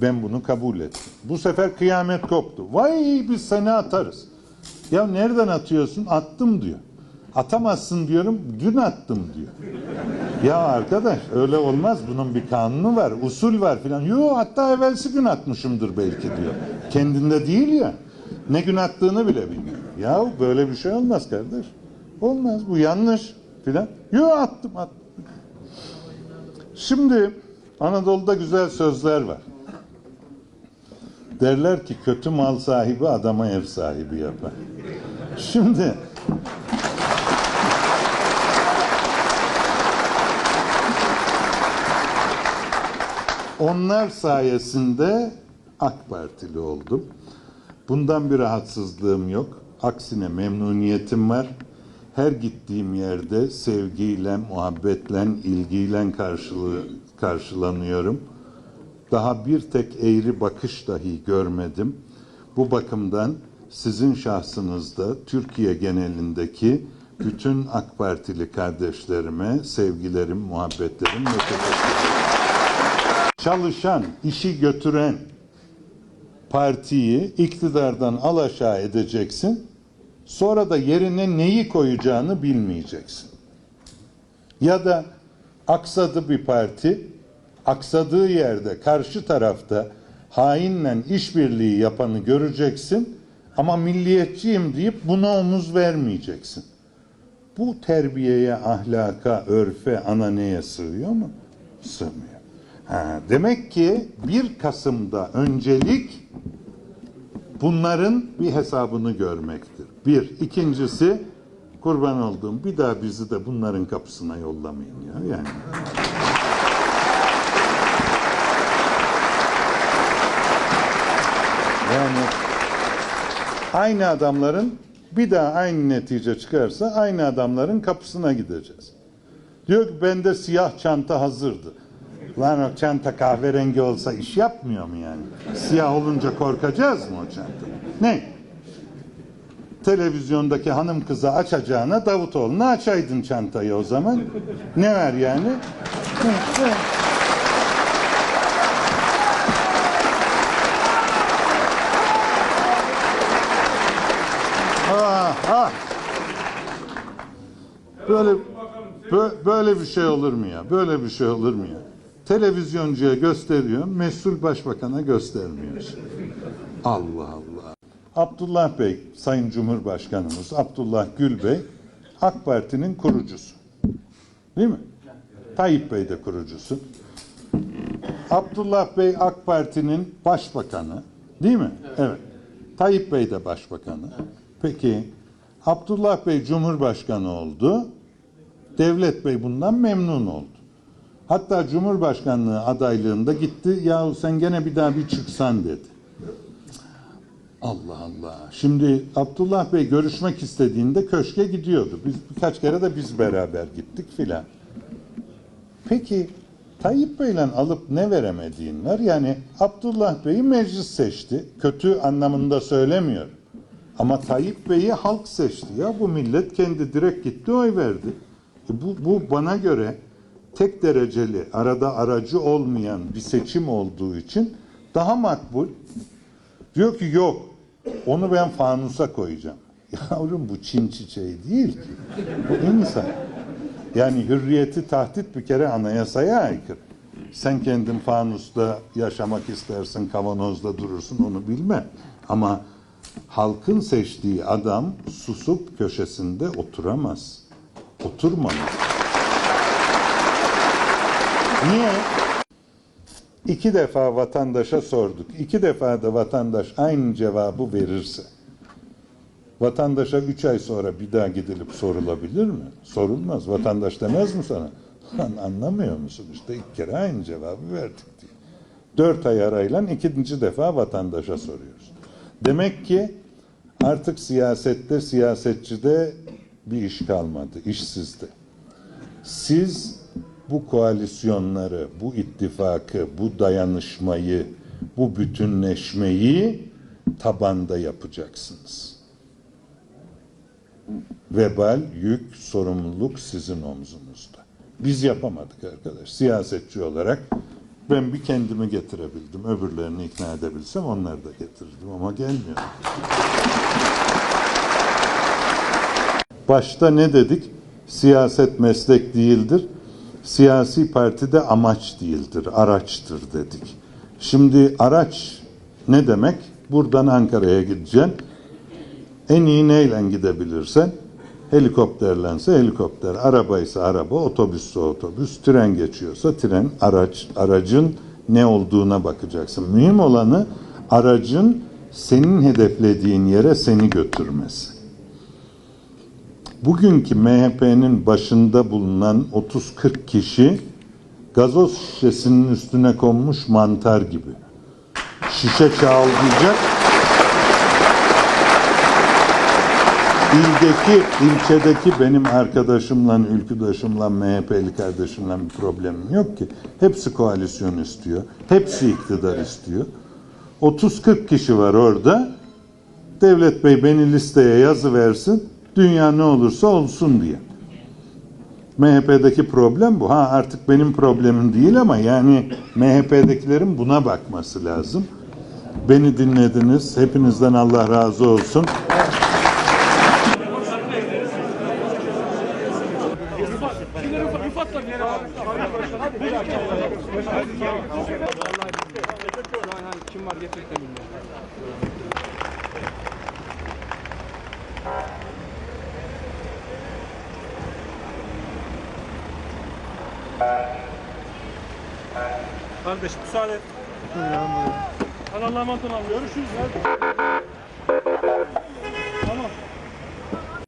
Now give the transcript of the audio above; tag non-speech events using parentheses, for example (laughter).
Ben bunu kabul ettim. Bu sefer kıyamet koptu. Vay biz seni atarız. Ya nereden atıyorsun? Attım diyor. Atamazsın diyorum. Dün attım diyor. Ya arkadaş öyle olmaz. Bunun bir kanunu var. Usul var filan. Yo hatta evvelsi gün atmışımdır belki diyor. Kendinde değil ya. Ne gün attığını bile bilmiyor. Ya böyle bir şey olmaz kardeş. Olmaz. Bu yanlış filan. Yo attım attım. Şimdi Anadolu'da güzel sözler var. Derler ki kötü mal sahibi adama ev sahibi yapar. Şimdi onlar sayesinde AK Partili oldum. Bundan bir rahatsızlığım yok. Aksine memnuniyetim var. Her gittiğim yerde sevgiyle, muhabbetle, ilgiyle karşılığı, karşılanıyorum. Daha bir tek eğri bakış dahi görmedim. Bu bakımdan sizin şahsınızda Türkiye genelindeki bütün AK Partili kardeşlerime sevgilerim, muhabbetlerim ve. Çalışan, işi götüren partiyi iktidardan alaşağı edeceksin. Sonra da yerine neyi koyacağını bilmeyeceksin. Ya da aksadı bir parti, aksadığı yerde karşı tarafta hainle işbirliği yapanı göreceksin ama milliyetçiyim deyip buna omuz vermeyeceksin. Bu terbiyeye, ahlaka, örfe, ananeye sığıyor mu? Sığmıyor. Ha, demek ki 1 Kasım'da öncelik bunların bir hesabını görmektir. Bir. İkincisi kurban olduğum bir daha bizi de bunların kapısına yollamayın ya. Yani. Yani aynı adamların bir daha aynı netice çıkarsa aynı adamların kapısına gideceğiz. Diyor ki bende siyah çanta hazırdı. Lan o çanta kahverengi olsa iş yapmıyor mu yani? Siyah olunca korkacağız mı o çanta? Ne? Televizyondaki hanım kıza açacağına Davutoğlu'na açaydın çantayı o zaman. Ne var yani? Ah. Böyle bö- böyle bir şey olur mu ya? Böyle bir şey olur mu ya? Televizyoncuya gösteriyor, mesul başbakana göstermiyorsun. Allah Allah. Abdullah Bey, Sayın Cumhurbaşkanımız Abdullah Gül Bey, AK Parti'nin kurucusu. Değil mi? Tayyip Bey de kurucusu. Abdullah Bey AK Parti'nin başbakanı. Değil mi? Evet. Tayyip Bey de başbakanı. Peki Abdullah Bey Cumhurbaşkanı oldu. Devlet Bey bundan memnun oldu. Hatta Cumhurbaşkanlığı adaylığında gitti. Yahu sen gene bir daha bir çıksan dedi. Allah Allah. Şimdi Abdullah Bey görüşmek istediğinde köşke gidiyordu. Biz birkaç kere de biz beraber gittik filan. Peki Tayyip Bey'le alıp ne veremediğin var? Yani Abdullah Bey'i meclis seçti. Kötü anlamında söylemiyorum. Ama Tayyip Bey'i halk seçti. Ya bu millet kendi direkt gitti oy verdi. E bu, bu bana göre tek dereceli arada aracı olmayan bir seçim olduğu için daha makbul. Diyor ki yok onu ben fanusa koyacağım. (laughs) Yavrum bu Çin çiçeği değil ki. Bu insan. Yani hürriyeti tahdit bir kere anayasaya aykırı. Sen kendin fanusta yaşamak istersin, kavanozda durursun onu bilmem. Ama halkın seçtiği adam susup köşesinde oturamaz. Oturmamalı. Niye? İki defa vatandaşa sorduk. İki defa da vatandaş aynı cevabı verirse vatandaşa üç ay sonra bir daha gidilip sorulabilir mi? Sorulmaz. Vatandaş demez mi sana? Lan anlamıyor musun? İşte ilk kere aynı cevabı verdik diye. Dört ay arayla ikinci defa vatandaşa soruyoruz. Demek ki artık siyasette, siyasetçide bir iş kalmadı. İş sizde. Siz bu koalisyonları, bu ittifakı, bu dayanışmayı, bu bütünleşmeyi tabanda yapacaksınız. Vebal, yük, sorumluluk sizin omzunuzda. Biz yapamadık arkadaş. Siyasetçi olarak Ben bir kendimi getirebildim. Öbürlerini ikna edebilsem onları da getirdim ama gelmiyor. Başta ne dedik? Siyaset meslek değildir. Siyasi parti de amaç değildir, araçtır dedik. Şimdi araç ne demek? Buradan Ankara'ya gideceksin. En iyi neyle gidebilirsen helikopterlense helikopter, arabaysa araba, otobüsse otobüs, tren geçiyorsa tren, araç, aracın ne olduğuna bakacaksın. Mühim olanı aracın senin hedeflediğin yere seni götürmesi. Bugünkü MHP'nin başında bulunan 30-40 kişi gazoz şişesinin üstüne konmuş mantar gibi. Şişe çağıldayacak. İldeki, ilçedeki benim arkadaşımla, ülküdaşımla, MHP'li kardeşimle bir problemim yok ki. Hepsi koalisyon istiyor. Hepsi iktidar istiyor. 30-40 kişi var orada. Devlet Bey beni listeye yazı versin. Dünya ne olursa olsun diye. MHP'deki problem bu. Ha artık benim problemim değil ama yani MHP'dekilerin buna bakması lazım. Beni dinlediniz. Hepinizden Allah razı olsun. Rıfat'la bir bak. Kim var gerçekten bilmiyorum. Kardeş müsaade et. Hadi Allah'a emanet olun. Görüşürüz.